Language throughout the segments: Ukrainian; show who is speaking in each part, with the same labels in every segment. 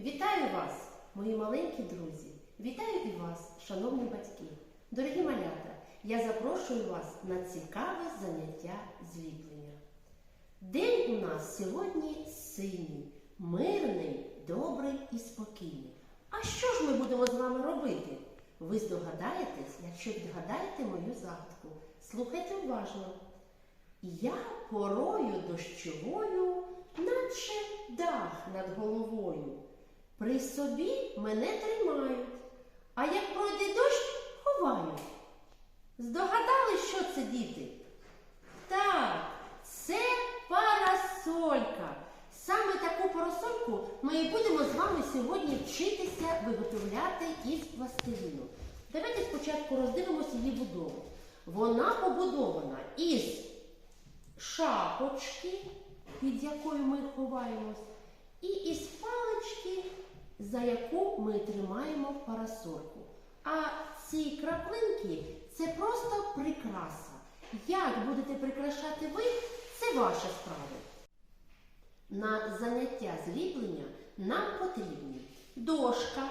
Speaker 1: Вітаю вас, мої маленькі друзі! Вітаю і вас, шановні батьки! Дорогі малята! Я запрошую вас на цікаве заняття зліплення. День у нас сьогодні синій, мирний, добрий і спокійний. А що ж ми будемо з вами робити? Ви здогадаєтесь, якщо відгадаєте мою загадку. Слухайте уважно. Я порою дощовою, наче дах над головою. При собі мене тримають, а як пройде дощ, ховають. Здогадали, що це діти? Так, це парасолька. Саме таку парасольку ми і будемо з вами сьогодні вчитися виготовляти із пластиліну. Давайте спочатку роздивимося її будову. Вона побудована із шапочки, під якою ми ховаємось, і із палички, за яку ми тримаємо парасольку. А ці краплинки це просто прикраса. Як будете прикрашати ви, це ваша справа. На заняття зліплення нам потрібні дошка,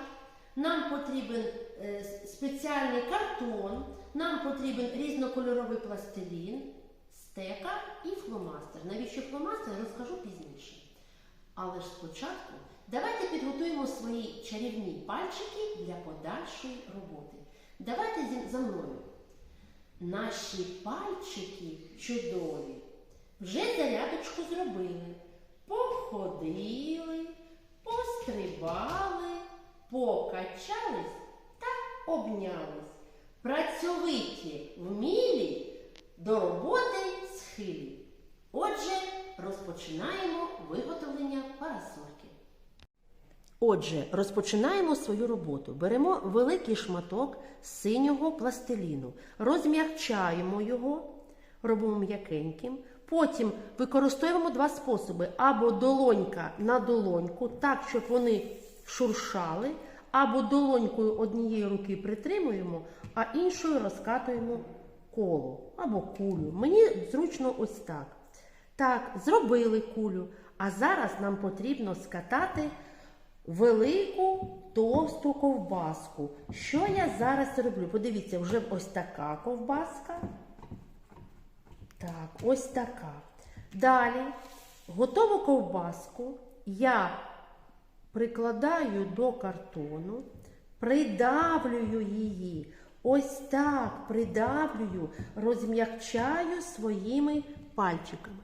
Speaker 1: нам потрібен е, спеціальний картон, нам потрібен різнокольоровий пластилін, стека і фломастер. Навіщо фломастер, розкажу пізніше. Але ж спочатку давайте підготуємо свої чарівні пальчики для подальшої роботи. Давайте за мною. Наші пальчики чудові. Вже зарядочку зробили. Походили, пострибали, покачались та обнялись. Працьовиті, вмілі, до роботи схилі. Отже, розпочинаємо виготовлення парасольки. Отже, розпочинаємо свою роботу. Беремо великий шматок синього пластиліну, розм'якчаємо його, робимо м'якеньким. Потім використовуємо два способи: або долонька на долоньку, так, щоб вони шуршали, або долонькою однієї руки притримуємо, а іншою розкатуємо коло або кулю. Мені зручно ось так. Так, зробили кулю. А зараз нам потрібно скатати велику товсту ковбаску. Що я зараз роблю? Подивіться, вже ось така ковбаска. Так, ось така. Далі готову ковбаску я прикладаю до картону, придавлюю її. Ось так придавлюю, розм'якчаю своїми пальчиками.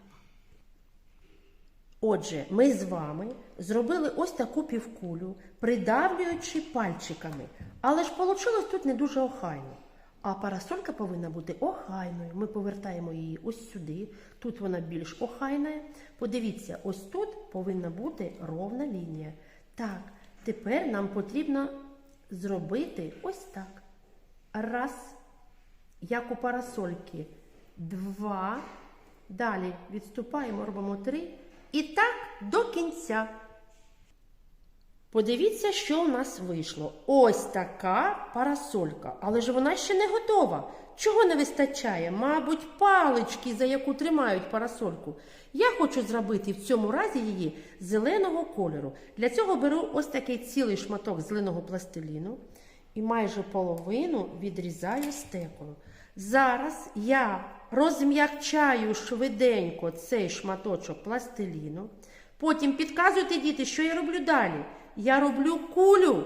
Speaker 1: Отже, ми з вами зробили ось таку півкулю, придавлюючи пальчиками. Але ж вийшло тут не дуже охайно. А парасолька повинна бути охайною. Ми повертаємо її ось сюди. Тут вона більш охайна. Подивіться, ось тут повинна бути ровна лінія. Так, тепер нам потрібно зробити ось так. Раз, як у парасольки. Два. Далі відступаємо, робимо три. І так до кінця. Подивіться, що у нас вийшло. Ось така парасолька. Але ж вона ще не готова. Чого не вистачає? Мабуть, палички, за яку тримають парасольку. Я хочу зробити в цьому разі її зеленого кольору. Для цього беру ось такий цілий шматок зеленого пластиліну і майже половину відрізаю стекою. Зараз я розм'якчаю швиденько цей шматочок пластиліну. Потім підказуйте, діти, що я роблю далі. Я роблю кулю.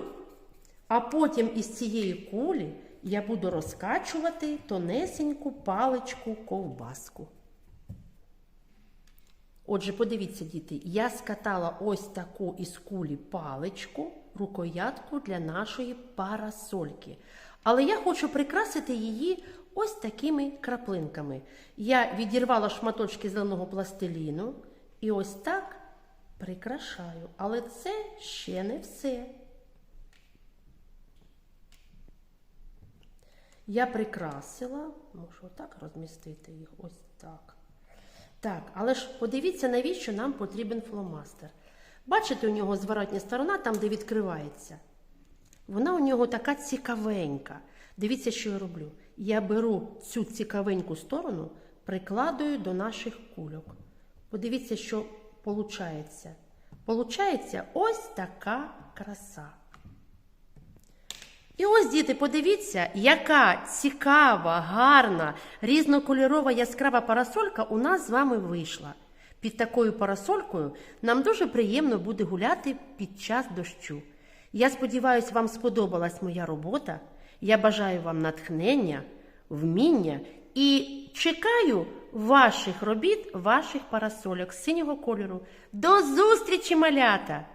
Speaker 1: А потім із цієї кулі я буду розкачувати тонесеньку паличку ковбаску. Отже, подивіться, діти, я скатала ось таку із кулі паличку, рукоятку для нашої парасольки. Але я хочу прикрасити її ось такими краплинками. Я відірвала шматочки зеленого пластиліну і ось так прикрашаю. Але це ще не все. Я прикрасила, можу отак розмістити їх, ось так. Так, але ж подивіться, навіщо нам потрібен фломастер. Бачите, у нього зворотня сторона, там, де відкривається. Вона у нього така цікавенька. Дивіться, що я роблю. Я беру цю цікавеньку сторону, прикладую до наших кульок. Подивіться, що виходить. Получається ось така краса. І ось, діти, подивіться, яка цікава, гарна, різнокольорова яскрава парасолька у нас з вами вийшла. Під такою парасолькою нам дуже приємно буде гуляти під час дощу. Я сподіваюся, вам сподобалась моя робота. Я бажаю вам натхнення, вміння і чекаю ваших робіт, ваших парасольок синього кольору. До зустрічі, малята!